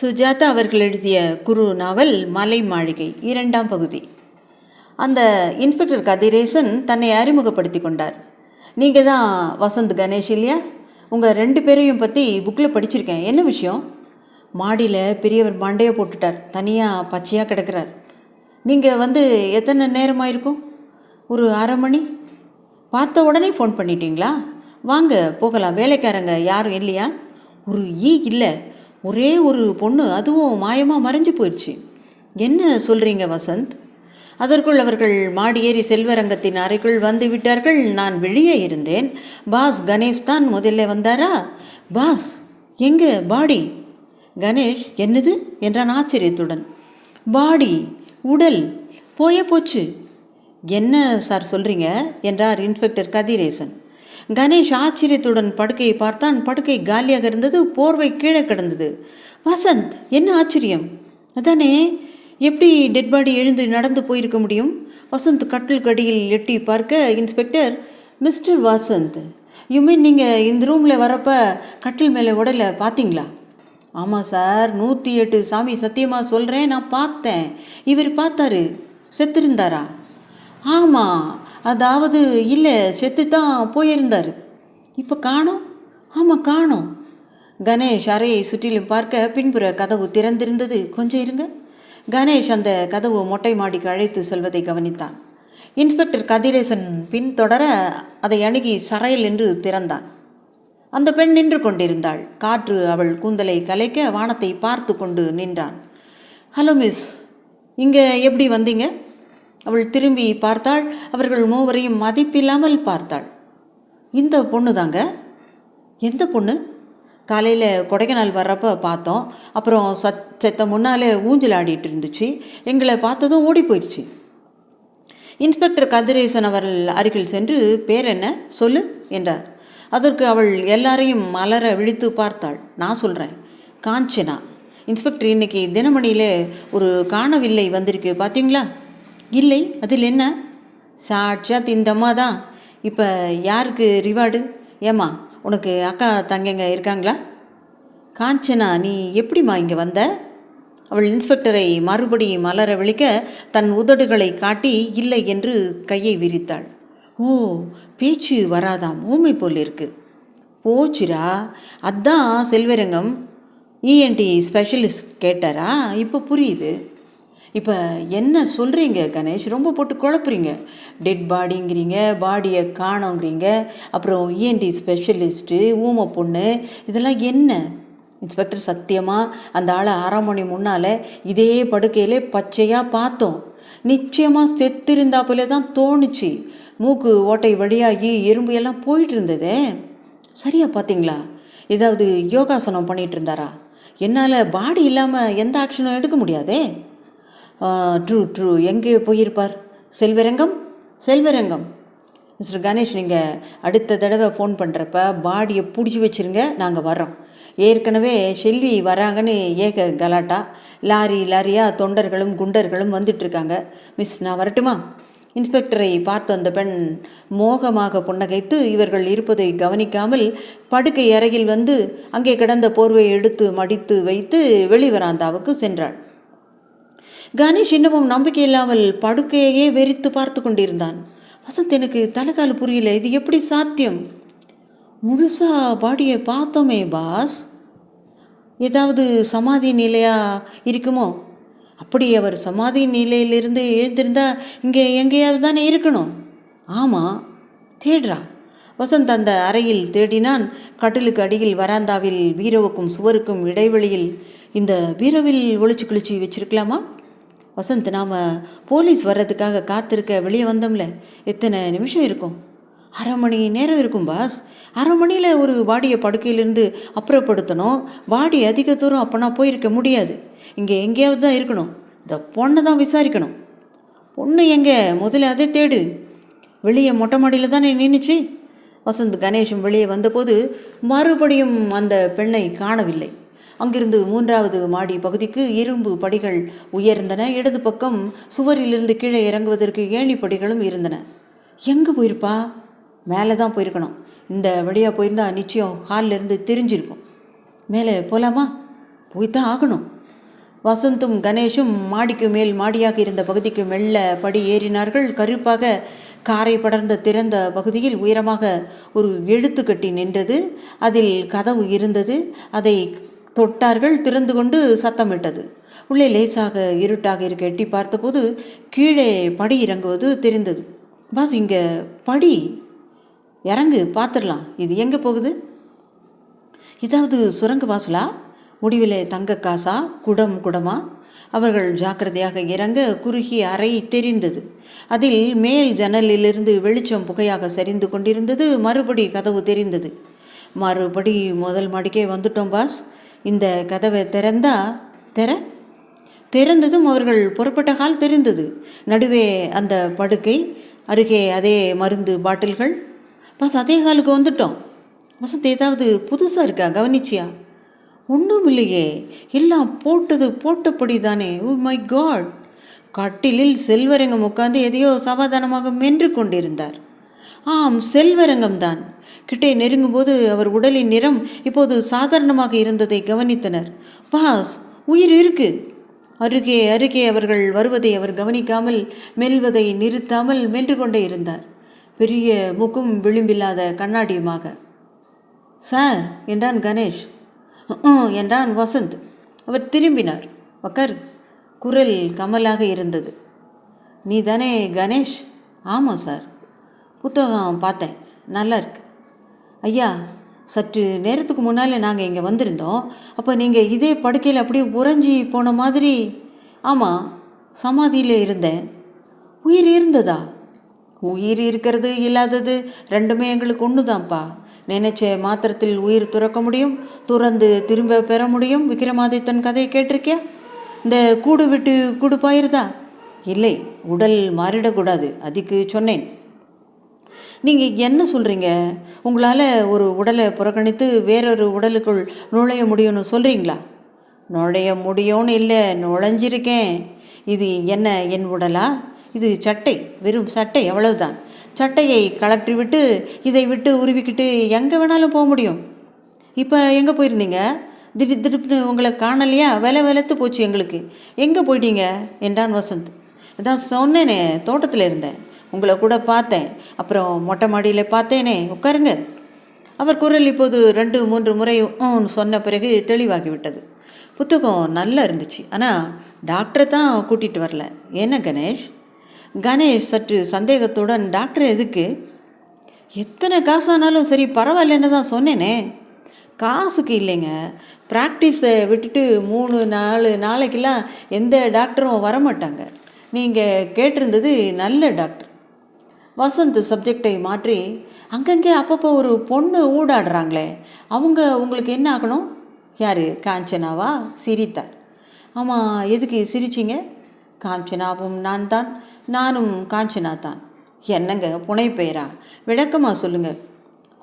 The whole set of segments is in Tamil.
சுஜாதா அவர்கள் எழுதிய குரு நாவல் மலை மாளிகை இரண்டாம் பகுதி. அந்த இன்ஸ்பெக்டர் கதிரேசன் தன்னை அறிமுகப்படுத்தி கொண்டார். நீங்கள் தான் வசந்த் கணேஷ் இல்லையா? உங்கள் ரெண்டு பேரையும் பற்றி புக்கில் படிச்சிருக்கேன். என்ன விஷயம்? மாடியில் பெரியவர் மண்டையை போட்டுட்டார். தனியாக பச்சையாக கிடக்கிறார். நீங்கள் வந்து எத்தனை நேரமாக இருக்கும் ஒரு அரை மணி. பார்த்த உடனே ஃபோன் பண்ணிட்டீங்களா? வாங்க போகலாம். வேலைக்காரங்க யாரும் இல்லையா? ஒரு ஈ இல்லை. ஒரே ஒரு பொண்ணு அதுவும் மாயமாக மறைஞ்சு போயிடுச்சு. என்ன சொல்கிறீங்க வசந்த்? அதற்குள் அவர்கள் மாடியேறி செல்வரங்கத்தின் அறைக்குள் வந்து விட்டார்கள். நான் வெளியே இருந்தேன். பாஸ் கணேஷ் தான் முதல்ல வந்தாரா? பாஸ் எங்கே பாடி? கணேஷ் என்னது? என்றான் ஆச்சரியத்துடன். பாடி உடல் போயே போச்சு. என்ன சார் சொல்கிறீங்க என்றார் இன்ஸ்பெக்டர் கதிரேசன். கணேஷ் ஆச்சரியத்துடன் படுக்கையை பார்த்தான். படுக்கை காலியாக இருந்தது போர்வை கீழே கிடந்தது. வசந்த் என்ன ஆச்சரியம்? அதானே எப்படி டெட் பாடி எழுந்து நடந்து போயிருக்க முடியும்? வசந்த் கட்டில் கடியில் எட்டி பார்க்க inspector mister Vasanth you mean நீங்கள் இந்த ரூமில் வரப்ப கட்டில் மேலே உடலை பார்த்தீங்களா? ஆமாம் சார் நூற்றி எட்டு சாமி சத்தியமாக சொல்கிறேன் நான் பார்த்தேன். இவர் பார்த்தாரு செத்திருந்தாரா? ஆமாம் அதாவது இல்லை செத்து தான் போயிருந்தார். இப்போ காணோம்? ஆமாம் காணோம். கணேஷ் அறையை சுற்றிலும் பார்க்க பின்புற கதவு திறந்திருந்தது. கொஞ்சம் இருங்க. கணேஷ் அந்த கதவு மொட்டை மாடிக்கு அழைத்து செல்வதை கவனித்தான். இன்ஸ்பெக்டர் கதிரேசன் பின்தொடர அதை அணுகி சரையல் என்று திறந்தான். அந்த பெண் நின்று கொண்டிருந்தாள். காற்று அவள் கூந்தலை கலைக்க வானத்தை பார்த்து கொண்டு நின்றான். Hello miss. இங்கே எப்படி வந்தீங்க? அவள் திரும்பி பார்த்தாள். அவர்கள் மூவரையும் மதிப்பில்லாமல் பார்த்தாள். இந்த பொண்ணு தாங்க எந்த பொண்ணு? காலையில் கொடைக்கானல் வர்றப்ப பார்த்தோம். அப்புறம் சத் செத்த முன்னாலே ஊஞ்சல் ஆடிட்டு இருந்துச்சு. எங்களை பார்த்ததும் ஓடி போயிடுச்சு. இன்ஸ்பெக்டர் கதிரேசன் அவர்கள் அருகில் சென்று பேர் என்ன? சொல்லு என்றார். அதற்கு அவள் எல்லாரையும் மலர விழித்து பார்த்தாள். நான் சொல்கிறேன் காஞ்சனா. இன்ஸ்பெக்டர் இன்னைக்கு தினமணியில் ஒரு காணவில்லை வந்திருக்கு. பார்த்தீங்களா இல்லை அதில் என்ன? சாட்சாத் இந்த அம்மா தான். இப்போ யாருக்கு ரிவார்டு ஏம்மா உனக்கு அக்கா தங்கங்க இருக்காங்களா? காஞ்சனா நீ எப்படிம்மா இங்கே வந்த? அவள் இன்ஸ்பெக்டரை மறுபடியும் மலர விழிக்க தன் உதடுகளை காட்டி இல்லை என்று கையை விரித்தாள். ஓ பேச்சு வராதாம் ஊமை போல் இருக்கு. போச்சுரா அதான் செல்வரங்கம். இஎன்டி ஸ்பெஷலிஸ்ட் கேட்டாரா? இப்போ புரியுது. இப்போ என்ன சொல்கிறீங்க கணேஷ்? ரொம்ப போட்டு குழப்புறீங்க. டெட் பாடிங்கிறீங்க பாடியை காணோங்கிறீங்க. அப்புறம் இஎன்டி ஸ்பெஷலிஸ்ட்டு ஊமை பொண்ணு இதெல்லாம் என்ன? இன்ஸ்பெக்டர் சத்தியமாக அந்த ஆளை அரை மணி முன்னால் இதே படுக்கையிலே பச்சையாக பார்த்தோம். நிச்சயமாக செத்திருந்தாப்புல தான் தோணுச்சு. மூக்கு ஓட்டை வழியாகி எறும்பு எல்லாம் போயிட்டு இருந்ததே சரியா பார்த்தீங்களா? ஏதாவது யோகாசனம் பண்ணிகிட்டு இருந்தாரா என்னால் பாடி இல்லாமல் எந்த ஆக்ஷனும் எடுக்க முடியாதே. ட்ரூ ட்ரூ எங்கே போயிருப்பார்? செல்வரங்கம்? செல்வரங்கம். மிஸ்டர் கணேஷ் நீங்கள் அடுத்த தடவை ஃபோன் பண்ணுறப்ப பாடியை பிடிச்சி வச்சுருங்க நாங்கள் வர்றோம். ஏற்கனவே செல்வி வராங்கன்னு ஏக கலாட்டா லாரி லாரியாக தொண்டர்களும் குண்டர்களும் வந்துட்டுருக்காங்க மிஸ் நான் வரட்டுமா? இன்ஸ்பெக்டரை பார்த்த அந்த பெண் மோகமாக புன்னகைத்து இவர்கள் இருப்பதை கவனிக்காமல் படுக்கை அறையில் வந்து அங்கே கிடந்த போர்வையை எடுத்து மடித்து வைத்து வெளிவராந்தாவுக்கு சென்றாள். கணேஷ் இன்னமும் நம்பிக்கை இல்லாமல் படுக்கையையே வெறித்து பார்த்து கொண்டிருந்தான். வசந்த் எனக்கு தலைக்கால் புரியல. இது எப்படி சாத்தியம்? முழுசா பாடியை பார்த்தோமே பாஸ். ஏதாவது சமாதி நிலையா இருக்குமோ? அப்படி அவர் சமாதி நிலையிலிருந்து எழுந்திருந்தா இங்கே எங்கேயாவது தானே இருக்கணும்? ஆமாம் தேடுறா. வசந்த் அந்த அறையில் தேடினான். கட்டிலுக்கு அடியில் வராந்தாவில் வீரவுக்கும் சுவருக்கும் இடைவெளியில் இந்த வீரவில் ஒளிச்சு கிழிச்சு வச்சிருக்கலாமா? வசந்த் நாம் போலீஸ் வர்றதுக்காக காத்திருக்க வெளியே வந்தோம்ல. எத்தனை நிமிஷம் இருக்கும்? அரை மணி நேரம் இருக்கும் பாஸ். அரை மணியில் ஒரு பாடியை படுக்கையிலேருந்து அப்புறப்படுத்தணும். பாடி அதிக தூரம் அப்போனா போயிருக்க முடியாது. இங்கே எங்கேயாவது தான் இருக்கணும். இந்த பொண்ணை தான் விசாரிக்கணும். பொண்ணு எங்கே? முதல்ல அதை தேடு. வெளியே மொட்டை மாடியில் தானே நின்றுச்சு வசந்த் கணேஷும் வெளியே வந்தபோது மறுபடியும் அந்த பெண்ணை காணவில்லை. அங்கிருந்து மூன்றாவது மாடி பகுதிக்கு இரும்பு படிகள் உயர்ந்தன. இடது பக்கம் சுவரிலிருந்து கீழே இறங்குவதற்கு ஏணி படிகளும் இருந்தன. எங்கே போயிருப்பா? மேலே தான் போயிருக்கணும். இந்த வழியாக போயிருந்தா நிச்சயம் ஹாலில் தெரிஞ்சிருக்கும். மேலே போகலாமா போய்தான் ஆகணும். வசந்தும் கணேஷும் மாடிக்கு மேல் மாடியாக இருந்த பகுதிக்கு மெல்ல படி ஏறினார்கள். கருப்பாக காரை படர்ந்த திறந்த பகுதியில் உயரமாக ஒரு எழுத்து கட்டி நின்றது. அதில் கதவு இருந்தது. அதை தொட்டார்கள் திறந்து கொண்டு சத்தமிட்டது. உள்ளே லேசாக இருட்டாக இருக்க எட்டி பார்த்தபோது கீழே படி இறங்குவது தெரிந்தது. பாஸ் இங்கே படி. இறங்கு பார்த்துடலாம் இது எங்கே போகுது? இதாவது சுரங்க வாசலா? முடிவிலே தங்க காசா? குடம் குடமா? அவர்கள் ஜாக்கிரதையாக இறங்க குறுகிய அறை தெரிந்தது. அதில் மேல் ஜன்னலிலிருந்து வெளிச்சம் புகையாக சரிந்து கொண்டிருந்தது. மறுபடி கதவு தெரிந்தது. மறுபடி முதல் மாடிக்கே வந்துட்டோம் பாஸ். இந்த கதவை திறந்தா திற? திறந்ததும் அவர்கள் புறப்பட்ட கால் தெரிந்தது. நடுவே அந்த படுக்கை அருகே அதே மருந்து பாட்டில்கள். பஸ் அதே காலுக்கு வந்துட்டோம். வசந்த் ஏதாவது புதுசாக இருக்கா? கவனிச்சியா? ஒன்றும் இல்லையே எல்லாம் போட்டது போட்டபடி தானே ஓ oh மை காட் கட்டிலில் செல்வரங்கம் உட்கார்ந்து எதையோ சமாதானமாக மென்று கொண்டிருந்தார். ஆம் செல்வரங்கம் தான் கிட்டே நெருங்கும்போது அவர் உடலின் நிறம் இப்போது சாதாரணமாக இருந்ததை கவனித்தனர். பாஸ் உயிர் இருக்கு. அருகே அருகே அவர்கள் வருவதை அவர் கவனிக்காமல் மெல்வதை நிறுத்தாமல் மென்று கொண்டே இருந்தார். பெரிய முக்கும் விளிம்பில்லாத கண்ணாடியுமாக. சார் என்றான் கணேஷ். என்றான் வசந்த். அவர் திரும்பினார். உக்கார். குரல் கமலாக இருந்தது. நீ தானே கணேஷ்? ஆமாம் சார். புத்தகம் பார்த்தேன். நல்லா இருக்கு. ஐயா சற்று நேரத்துக்கு முன்னால் நாங்கள் இங்கே வந்திருந்தோம். அப்போ நீங்கள் இதே படுக்கையில் அப்படியே உறைஞ்சி போன மாதிரி ஆமாம் சமாதியில் இருந்தேன். உயிர் இருந்ததா? உயிர் இருக்கிறது இல்லாதது ரெண்டுமே எங்களுக்கு ஒன்று தான்ப்பா நினைச்ச மாத்திரத்தில் உயிர் துறக்க முடியும் துறந்து திரும்ப பெற முடியும். விக்ரமாதித்தன் கதையை கேட்டிருக்கியா? இந்த கூடு விட்டு கூடு பாயிருதா? இல்லை உடல் மாறிடக்கூடாது அதுக்கு சொன்னேன். நீங்கள் என்ன சொல்கிறீங்க உங்களால் ஒரு உடலை புறக்கணித்து வேறொரு உடலுக்குள் நுழைய முடியும்னு சொல்கிறீங்களா நுழைய முடியும்னு இல்லை நுழைஞ்சிருக்கேன். இது என்ன என் உடலா? இது சட்டை வெறும் சட்டை அவ்வளவுதான். சட்டையை கலற்றி விட்டு இதை விட்டு உருவிக்கிட்டு எங்கே வேணாலும் போக முடியும். இப்போ எங்கே போயிருந்தீங்க? திடீர் திடுப்புன்னு உங்களை காணலையா? விலை வெலத்து போச்சு எங்களுக்கு. எங்கே போயிட்டீங்க? என்றான் வசந்த். அதான் சொன்னேனே தோட்டத்தில் இருந்தேன். உங்களை கூட பார்த்தேன். அப்புறம் மொட்டை மாடியில் பார்த்தேனே உட்காருங்க. அவர் குரல் இப்போது ரெண்டு மூன்று முறை சொன்ன பிறகு தெளிவாகிவிட்டது. புத்தகம் நல்லா இருந்துச்சு. ஆனால் டாக்டரை தான் கூட்டிகிட்டு வரல. என்ன கணேஷ்? கணேஷ் சற்று சந்தேகத்துடன் டாக்டர் எதுக்கு? எத்தனை காசானாலும் சரி பரவாயில்லன்னு தான் சொன்னேனே. காசுக்கு இல்லைங்க. ப்ராக்டிஸை விட்டுட்டு மூணு நாலு நாளைக்கெல்லாம் எந்த டாக்டரும் வரமாட்டாங்க. நீங்கள் கேட்டிருந்தது நல்ல டாக்டர். வசந்த் சப்ஜெக்டை மாற்றி அங்கங்கே அப்பப்போ ஒரு பொண்ணு ஊடாடுறாங்களே அவங்க உங்களுக்கு என்ன ஆகணும்? யார்? காஞ்சனாவா? சிரித்தா. ஆமாம் எதுக்கு சிரிச்சிங்க? காஞ்சனாவும் நான் தான் நானும் காஞ்சனா தான் என்னங்க புனை பெயரா? விளக்கமாக சொல்லுங்கள்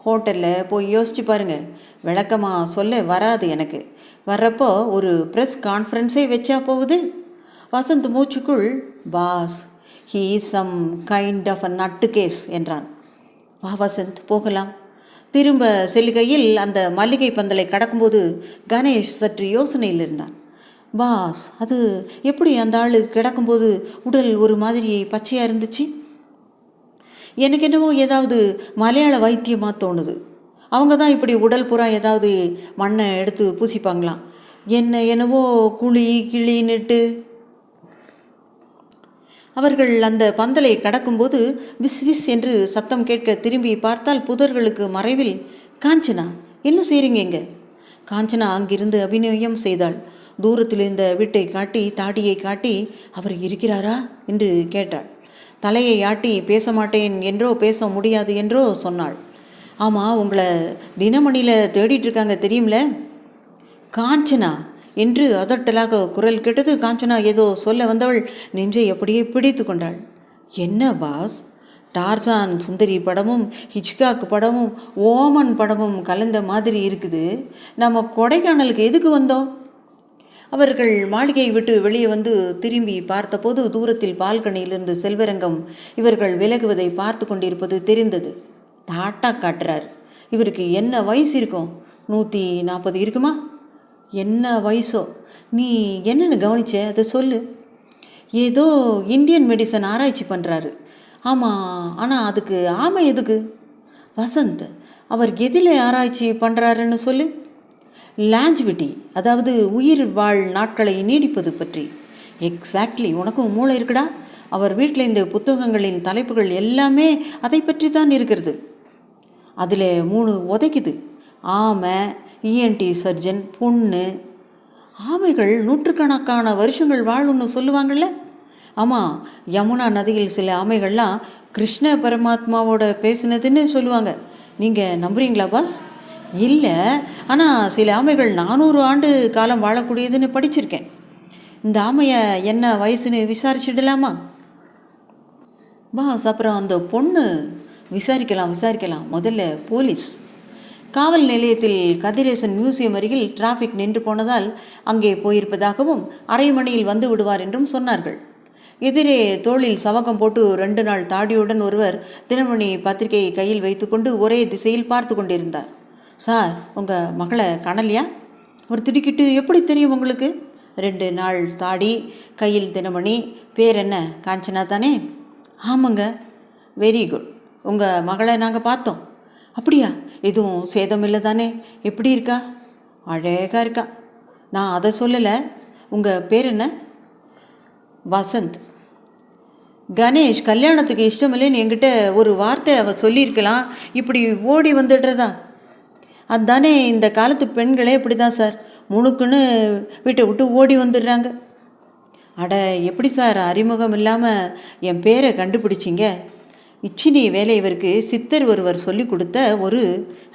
ஹோட்டலில் போய் யோசிச்சு பாருங்க. விளக்கமாக சொல்ல வராது எனக்கு. வர்றப்போ ஒரு ப்ரெஸ் கான்ஃபரன்ஸே வச்சா போகுது. Vasanth மூச்சுக்குள் boss he some kind of a nut case என்றான். வா வசந்த் போகலாம். திரும்ப செல்லுகையில் அந்த மல்லிகை பந்தலை கடக்கும்போது கணேஷ் சற்று யோசனையில் இருந்தான். பாஸ் அது எப்படி அந்த ஆள் கிடக்கும்போது உடல் ஒரு மாதிரி பச்சையாக இருந்துச்சு? எனக்கு என்னவோ ஏதாவது மலையாள வைத்தியமாக தோணுது. அவங்க தான் இப்படி உடல் புறா ஏதாவது மண்ணை எடுத்து பூசிப்பாங்களாம். என்ன என்னவோ குழி கிளின்னுட்டு அவர்கள் அந்த பந்தலை கடக்கும்போது விஸ் விஸ் என்று சத்தம் கேட்க திரும்பி பார்த்தால் புதர்களுக்கு மறைவில் காஞ்சனா என்ன செய்கிறீங்க இங்க? காஞ்சனா அங்கிருந்து அபிநயம் செய்தாள். தூரத்தில் இருந்த வீட்டை காட்டி தாடியை காட்டி அவர் இருக்கிறாரா? என்று கேட்டாள். தலையை ஆட்டி பேச மாட்டேன் என்றோ பேச முடியாது என்றோ சொன்னாள். ஆமாம் உங்களை தினமணியில் தேடிட்டு இருக்காங்க தெரியும்ல? காஞ்சனா என்று அதட்டலாக குரல் கெட்டது காஞ்சனா. ஏதோ சொல்ல வந்தவள் நெஞ்சை அப்படியே பிடித்து கொண்டாள். என்ன பாஸ்? டார்சான் சுந்தரி படமும் ஹிச்காக் படமும் ஓமன் படமும் கலந்த மாதிரி இருக்குது. நம்ம கொடைக்கானலுக்கு எதுக்கு வந்தோம்? அவர்கள் மாளிகையை விட்டு வெளியே வந்து திரும்பி பார்த்தபோது தூரத்தில் பால்கனியிலிருந்து செல்வரங்கம் இவர்கள் விலகுவதை பார்த்து கொண்டிருப்பது தெரிந்தது. டாட்டா காட்டுறார். இவருக்கு என்ன வயசு இருக்கும்? நூற்றி நாற்பது இருக்குமா? என்ன வயசோ? நீ என்னென்னு கவனிச்ச? அதை சொல்லு. ஏதோ இந்தியன் மெடிசன் ஆராய்ச்சி பண்ணுறாரு ஆமாம் ஆனால் அதுக்கு ஆமை எதுக்கு? வசந்த் அவர் எதில் ஆராய்ச்சி பண்ணுறாருன்னு சொல்லு. லாஞ்சுவிட்டி அதாவது உயிர் வாழ் நாட்களை நீடிப்பது பற்றி. எக்ஸாக்ட்லி உனக்கும் மூளை இருக்குடா. அவர் வீட்டில் இந்த புத்தகங்களின் தலைப்புகள் எல்லாமே அதை பற்றி தான் இருக்கிறது. அதில் மூணு உதைக்குது. ஆமை இஎன்டி சர்ஜன் பொண்ணு. ஆமைகள் நூற்றுக்கணக்கான வருஷங்கள் வாழும்னு சொல்லுவாங்கள்ல ஆமாம் யமுனா நதியில் சில ஆமைகள்லாம் கிருஷ்ண பரமாத்மாவோட பேசினதுன்னு சொல்லுவாங்க. நீங்கள் நம்புறீங்களா பாஸ்? இல்லை ஆனால் சில ஆமைகள் நானூறு ஆண்டு காலம் வாழக்கூடியதுன்னு படிச்சிருக்கேன். இந்த ஆமையை என்ன வயசுன்னு விசாரிச்சிடலாமா? பாஸ் அப்புறம் அந்த பொண்ணு. விசாரிக்கலாம் விசாரிக்கலாம். முதல்ல போலீஸ். காவல் நிலையத்தில் கதிரேசன் மியூசியம் அருகில் டிராஃபிக் நின்று போனதால் அங்கே போயிருப்பதாகவும் அரை மணியில் வந்து விடுவார் என்றும் சொன்னார்கள். எதிரே தோளில் சவகம் போட்டு ரெண்டு நாள் தாடியுடன் ஒருவர் தினமணி பத்திரிகையை கையில் வைத்துக்கொண்டு ஒரே திசையில் பார்த்து கொண்டிருந்தார். சார் உங்கள் மகளை கணலியா? ஒரு திடுக்கிட்டு எப்படி தெரியும் உங்களுக்கு? ரெண்டு நாள் தாடி கையில் தினமணி பேர் என்ன? காஞ்சனா தானே? ஆமாங்க. வெரி குட் உங்கள் மகளை நாங்கள் பார்த்தோம். அப்படியா? எதுவும் சேதம் இல்லை தானே எப்படி இருக்கா? அழகாக இருக்கா. நான் அதை சொல்லலை. உங்கள் பேர் என்ன? வசந்த். கணேஷ் கல்யாணத்துக்கு இஷ்டமில்லைன்னு என்கிட்ட ஒரு வார்த்தை அவள் சொல்லியிருக்கலாம். இப்படி ஓடி வந்துடுறதா? அதுதானே இந்த காலத்து பெண்களே இப்படி தான் சார். முணுக்குன்னு வீட்டை விட்டு ஓடி வந்துடுறாங்க. அட எப்படி சார் அறிமுகம் இல்லாமல் என் பேரை கண்டுபிடிச்சிங்க? இச்சினி வேலை இவருக்கு சித்தர் ஒருவர் சொல்லி கொடுத்த ஒரு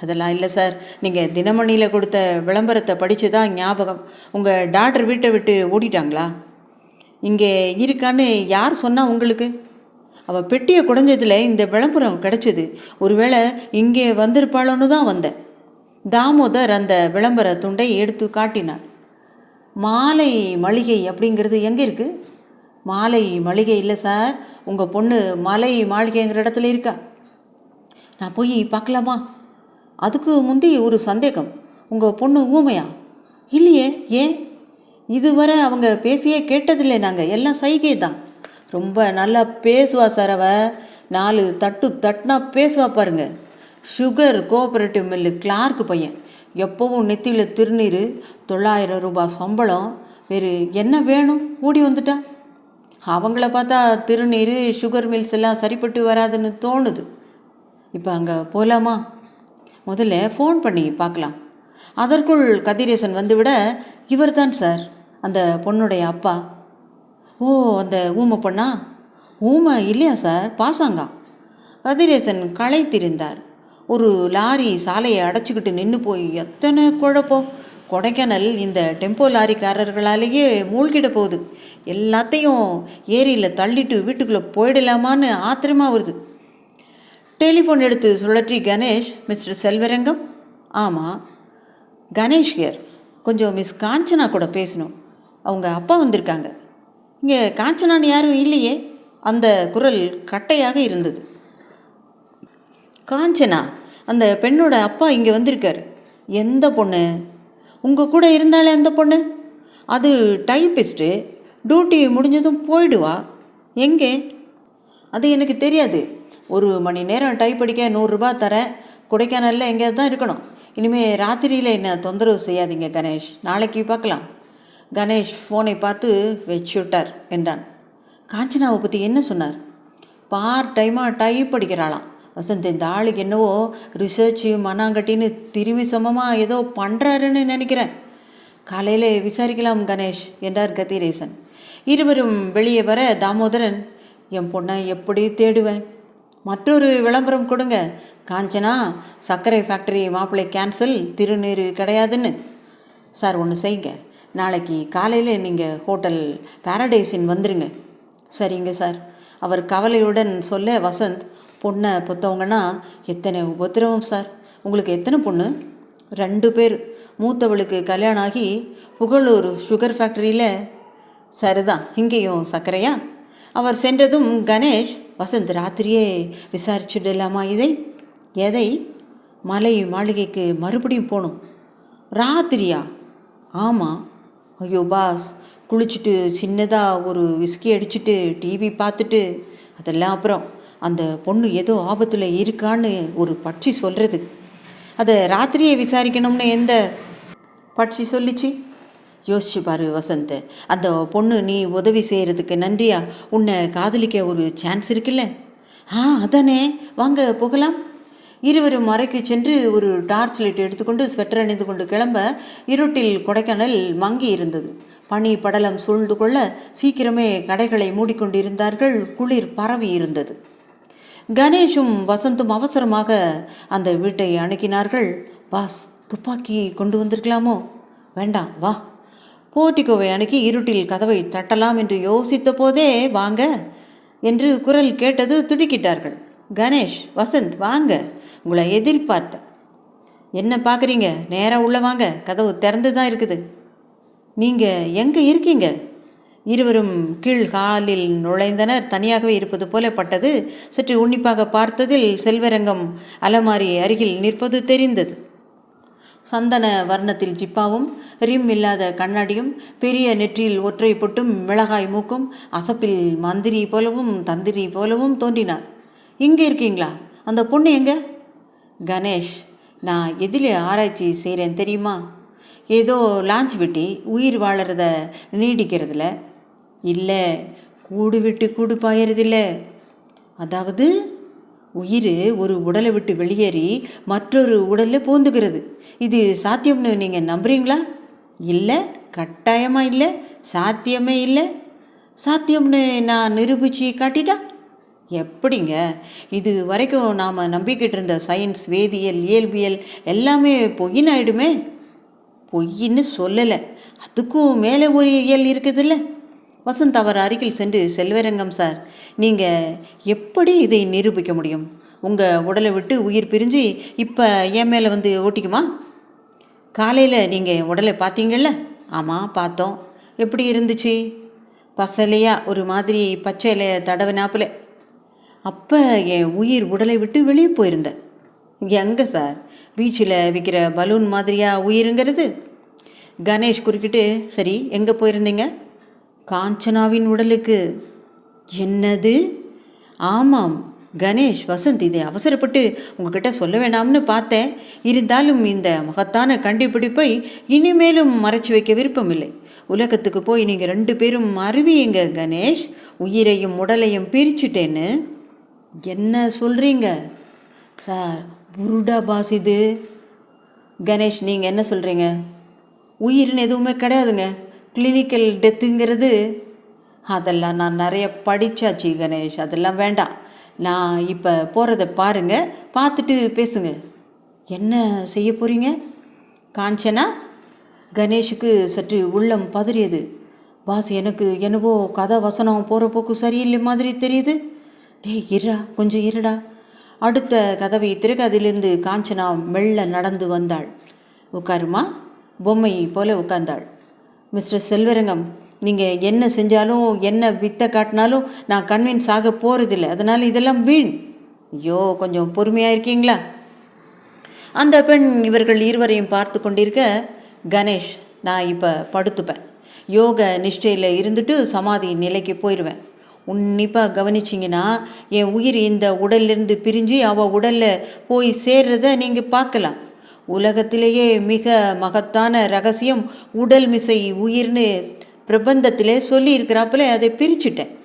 அதெல்லாம் இல்லை சார். நீங்கள் தினமணியில் கொடுத்த விளம்பரத்தை படித்து தான் ஞாபகம். உங்கள் டாக்டர் வீட்டை விட்டு ஓடிட்டாங்களா? இங்கே இருக்கான்னு யார் சொன்னால் உங்களுக்கு? அவள் பெட்டியை குடைஞ்சதில் இந்த விளம்பரம் கிடச்சிது. ஒருவேளை இங்கே வந்திருப்பாளோன்னு தான் வந்தேன். தாமோதர் அந்த விளம்பர துண்டை எடுத்து காட்டினார். மாலை மளிகை அப்படிங்கிறது எங்கே இருக்குது மாலை மளிகை இல்லை சார். உங்கள் பொண்ணு மலை மாளிகைங்கிற இடத்துல இருக்கா. நான் போய் பார்க்கலாமா? அதுக்கு முந்தி ஒரு சந்தேகம். உங்கள் பொண்ணு ஊமையா? இல்லையே ஏன்? இதுவரை அவங்க பேசியே கேட்டதில்லை நாங்கள் எல்லாம் சைகை தான் ரொம்ப நல்லா பேசுவா சார் அவ. நாலு தட்டு தட்டுனா பேசுவா பாருங்க. சுகர் கோஆப்ரேட்டிவ் மில்லு கிளார்க்கு பையன். எப்போவும் நெத்தியில் திருநீர் தொள்ளாயிரம் ரூபாய் சம்பளம். வேறு என்ன வேணும்? ஓடி வந்துட்டா. அவங்கள பார்த்தா திருநீர் சுகர் மில்ஸ் எல்லாம் சரிப்பட்டு வராதுன்னு தோணுது. இப்போ அங்கே போகலாமா முதல்ல ஃபோன் பண்ணி பார்க்கலாம். அதற்குள் கதிரேசன் வந்துவிட இவர் தான் சார் அந்த பொண்ணுடைய அப்பா. ஓ அந்த ஊமை பொண்ணா? ஊமை இல்லையா சார் பாசாங்கா. கதிரேசன் களைத்திருந்தார். ஒரு லாரி சாலையை அடைச்சிக்கிட்டு நின்று போய் எத்தனை குழப்பம் கொடைக்கானல் இந்த டெம்போ லாரிக்காரர்களாலேயே மூழ்கிட போகுது. எல்லாத்தையும் ஏரியில் தள்ளிட்டு வீட்டுக்குள்ளே போயிடலாமான்னு ஆத்திரமாக வருது. டெலிஃபோன் எடுத்து சுழற்றி கணேஷ் மிஸ்டர் செல்வரங்கம். ஆமாம் கணேஷ் ஹியர் கொஞ்சம் மிஸ் காஞ்சனா கூட பேசணும். அவங்க அப்பா வந்திருக்காங்க. இங்கே காஞ்சனான்னு யாரும் இல்லையே. அந்த குரல் கட்டையாக இருந்தது. காஞ்சனா அந்த பெண்ணோட அப்பா இங்கே வந்திருக்கார். எந்த பொண்ணு? உங்கள் கூட இருந்தாலே அந்த பொண்ணு? அது டைப்பிஸ்ட்டு டியூட்டி முடிஞ்சதும் போயிடுவா. எங்கே? அது எனக்கு தெரியாது. ஒரு மணி நேரம் டைப் படிக்க நூறுரூபா தரேன். கொடைக்கானலில் எங்கேயாவது தான் இருக்கணும். இனிமேல் ராத்திரியில் என்ன தொந்தரவு செய்யாதீங்க கணேஷ். நாளைக்கு பார்க்கலாம். கணேஷ் ஃபோனை பார்த்து வச்சுட்டார் என்றான். காஞ்சனாவை பற்றி என்ன சொன்னார்? பார்ட் டைமாக டைப் படிக்கிறாளாம் வசந்த் இந்த ஆளுக்கு என்னவோ ரிசர்ச்சு மண்ணாங்கட்டின்னு திரும்பி சமமாக ஏதோ பண்ணுறாருன்னு நினைக்கிறேன். காலையில் விசாரிக்கலாம் கணேஷ் என்றார் கதிரேசன். இருவரும் வெளியே வர தாமோதரன் என் பொண்ணை எப்படி தேடுவேன்? மற்றொரு விளம்பரம் கொடுங்க. காஞ்சனா சர்க்கரை ஃபேக்டரி மாப்பிள்ளை கேன்சல் திருநீர் கிடையாதுன்னு. சார் ஒன்று செய்யுங்க. நாளைக்கு காலையில் நீங்கள் ஹோட்டல் பாரடைஸின் வந்துடுங்க சரிங்க சார். அவர் கவலையுடன் சொல்ல வசந்த் பொண்ணை பொத்தவங்கன்னா எத்தனை உபத்திரவம் சார்? உங்களுக்கு எத்தனை பொண்ணு? ரெண்டு பேர். மூத்தவளுக்கு கல்யாணம் ஆகி புகழூர் சுகர் ஃபேக்டரியில் சரிதான் இங்கேயும் சர்க்கரையா? அவர் சென்றதும் கணேஷ் வசந்த் ராத்திரியே விசாரிச்சுடலாமா இதை? எதை? மலை மாளிகைக்கு மறுபடியும் போகணும். ராத்திரியா? ஆமாம் ஐயோ பாஸ். குளிச்சுட்டு சின்னதாக ஒரு விஸ்கி அடிச்சுட்டு டிவி பார்த்துட்டு அதெல்லாம் அப்புறம். அந்த பொண்ணு ஏதோ ஆபத்தில் இருக்கான்னு ஒரு பட்சி சொல்கிறது அதை ராத்திரியே விசாரிக்கணும்னு எந்த பட்சி சொல்லிச்சு? யோசிச்சு பாரு வசந்த். அந்த பொண்ணு நீ உதவி செய்கிறதுக்கு நன்றியா? உன்னை காதலிக்க ஒரு சான்ஸ் இருக்குல்ல? ஆ அதானே. வாங்க போகலாம். இருவரும் மறைக்கு சென்று ஒரு டார்ச் லைட் எடுத்துக்கொண்டு ஸ்வெட்டர் அணிந்து கொண்டு கிளம்ப இருட்டில் கொடைக்கானல் மங்கி இருந்தது. பனி படலம் சூழ்ந்து கொள்ள சீக்கிரமே கடைகளை மூடிக்கொண்டிருந்தார்கள் குளிர் பரவி இருந்தது. கணேஷும் வசந்தும் அவசரமாக அந்த வீட்டை அணுகினார்கள். பாஸ் துப்பாக்கி கொண்டு வந்திருக்கலாமோ? வேண்டாம் வா. போர்ட்டிகோவை அணுகி இருட்டில் கதவை தட்டலாம் என்று யோசித்த போதே வாங்க என்று குரல் கேட்டது துடிக்கிட்டார்கள். கணேஷ் வசந்த் வாங்க. உங்களை எதிர்பார்த்தேன் என்ன பார்க்குறீங்க? நேராக உள்ள வாங்க. கதவு திறந்து தான் இருக்குது. நீங்கள் எங்கே இருக்கீங்க? இருவரும் கீழ் காலில் நுழைந்தனர். தனியாகவே இருப்பது போல பட்டது. சற்று உன்னிப்பாக பார்த்ததில் செல்வரங்கம் அலமாரி அருகில் நிற்பது தெரிந்தது. சந்தன வர்ணத்தில் ஜிப்பாவும் ரிம் இல்லாத கண்ணாடியும் பெரிய நெற்றியில் ஒற்றை பொட்டும் மிளகாய் மூக்கும் அசப்பில் மந்திரி போலவும் தந்திரி போலவும் தோன்றினார். இங்கே இருக்கீங்களா? அந்த பொண்ணு எங்க? கணேஷ் நான் எதிலே ஆராய்ச்சி செய்கிறேன் தெரியுமா? ஏதோ லான்ச் விட்டி உயிர் வாழறத நீடிக்கிறதுல இல்லை கூடு விட்டு கூடு பாயறதில்ல. அதாவது உயிர் ஒரு உடலை விட்டு வெளியேறி மற்றொரு உடலில் பூந்துக்கிறது இது சாத்தியம்னு நீங்கள் நம்புறீங்களா? இல்லை கட்டாயமாக இல்லை சாத்தியமே இல்லை. சாத்தியம்னு நான் நிரூபித்து காட்டிட்டா? எப்படிங்க? இது வரைக்கும் நாம் நம்பிக்கிட்டு இருந்த சயின்ஸ் வேதியியல் இயல்பியல் எல்லாமே பொய்ன்னு ஆயிடுமே? பொய்ன்னு சொல்லலை. அதுக்கும் மேலே ஒரு இயல் இருக்குதுல்ல? வசந்த் அவர் அருகில் சென்று செல்வரங்கம் சார் நீங்கள் எப்படி இதை நிரூபிக்க முடியும்? உங்கள் உடலை விட்டு உயிர் பிரிஞ்சு இப்போ என் மேலே வந்து ஓட்டிக்குமா? காலையில் நீங்கள் உடலை பார்த்தீங்கள்ல ஆமாம் பார்த்தோம். எப்படி இருந்துச்சு? பசலையாக ஒரு மாதிரி பச்சை இலைய தடவினாப்புல. அப்போ என் உயிர் உடலை விட்டு வெளியே போயிருந்தேன் எங்கே சார் பீச்சில் விற்கிற பலூன் மாதிரியாக உயிருங்கிறது? கணேஷ் குறுக்கிட்டு சரி எங்கே போயிருந்தீங்க? காஞ்சனாவின் உடலுக்கு. என்னது? ஆமாம் கணேஷ் வசந்த் இதை அவசரப்பட்டு உங்ககிட்ட சொல்ல வேண்டாம்னு பார்த்தேன். இருந்தாலும் இந்த மகத்தான கண்டுபிடிப்பை இனிமேலும் மறைச்சு வைக்க விருப்பமில்லை. உலகத்துக்கு போய் நீங்கள் ரெண்டு பேரும் அறிவியுங்க கணேஷ். உயிரையும் உடலையும் பிரிச்சுட்டேன்னு. என்ன சொல்கிறீங்க சார் புருடா பாஸ் இது. கணேஷ் நீங்கள் என்ன சொல்கிறீங்க உயிர்னு எதுவுமே கிடையாதுங்க. கிளினிக்கல் டெத்துங்கிறது அதெல்லாம் நான் நிறைய படித்தாச்சு கணேஷ். அதெல்லாம் வேண்டாம். நான் இப்போ போகிறத பாருங்கள் பார்த்துட்டு பேசுங்க. என்ன செய்ய போகிறீங்க காஞ்சனா? கணேஷுக்கு சற்று உள்ளம் பதறியது. பாஸ் எனக்கு என்னவோ கதை வசனம் போகிற போக்கு சரியில்லை மாதிரி தெரியுது. டேய் இருடா கொஞ்சம் இருடா. அடுத்த கதவை திறகு அதிலிருந்து காஞ்சனா மெல்ல நடந்து வந்தாள். உட்காருமா? பொம்மை போல உட்கார்ந்தாள். மிஸ்டர் செல்வரங்கம் நீங்கள் என்ன செஞ்சாலும் என்ன வித்தை காட்டினாலும் நான் கன்வின்ஸ் ஆக போகிறதில்ல அதனால் இதெல்லாம் வீண். ஐயோ கொஞ்சம் பொறுமையாக இருக்கீங்களா? அந்த பெண் இவர்கள் இருவரையும் பார்த்து கொண்டிருக்க கணேஷ் நான் இப்போ படுத்துப்பேன். யோக நிஷ்டையில் இருந்துட்டு சமாதி நிலைக்கு போயிடுவேன் உன்னிப்பாக கவனிச்சிங்கன்னா என் உயிர் இந்த உடல்லிருந்து பிரிஞ்சு அவள் உடலில் போய் சேர்றத நீங்கள் பார்க்கலாம். உலகத்திலேயே மிக மகத்தான ரகசியம் உடல் மிசை உயிர்னு பிரபந்தத்திலே சொல்லியிருக்கிறாப்புல அதை பிரிச்சுட்டேன்.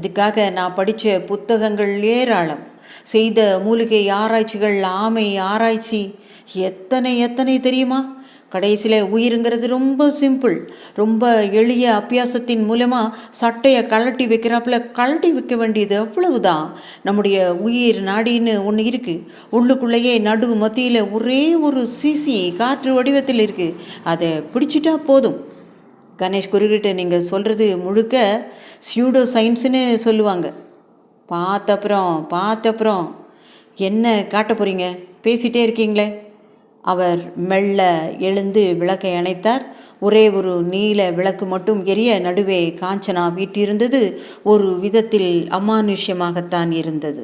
அதுக்காக நான் படித்த புத்தகங்கள் ஏராளம். செய்த மூலிகை ஆராய்ச்சிகள் ஆமை ஆராய்ச்சி எத்தனை எத்தனை தெரியுமா? கடைசியில் உயிருங்கிறது ரொம்ப சிம்பிள் ரொம்ப எளிய அபியாசத்தின் மூலமாக சட்டையை கழட்டி வைக்கிறாப்புல கழட்டி வைக்க வேண்டியது அவ்வளவுதான். நம்முடைய உயிர் நாடின்னு ஒன்று இருக்குது உள்ளுக்குள்ளேயே நடு மத்தியில் ஒரே ஒரு சிசி காற்று வடிவத்தில் இருக்குது அதை பிடிச்சிட்டா போதும். கணேஷ் குருகிட்ட நீங்கள் சொல்கிறது முழுக்க சியூடோ சயின்ஸுன்னு சொல்லுவாங்க. பார்த்தப்புறம் பார்த்தப்புறம். என்ன காட்ட போகிறீங்க பேசிகிட்டே இருக்கீங்களே. அவர் மெல்ல எழுந்து விளக்கை அணைத்தார். ஒரே ஒரு நீல விளக்கு மட்டும் எரிய நடுவே காஞ்சனா வீட்டிருந்தது ஒரு விதத்தில் அமானுஷ்யமாகத்தான் இருந்தது.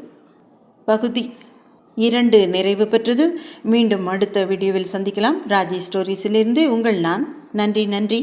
பகுதி இரண்டு நிறைவு பெற்றது. மீண்டும் அடுத்த வீடியோவில் சந்திக்கலாம். ராஜி ஸ்டோரிஸிலிருந்து உங்கள் நான். நன்றி நன்றி.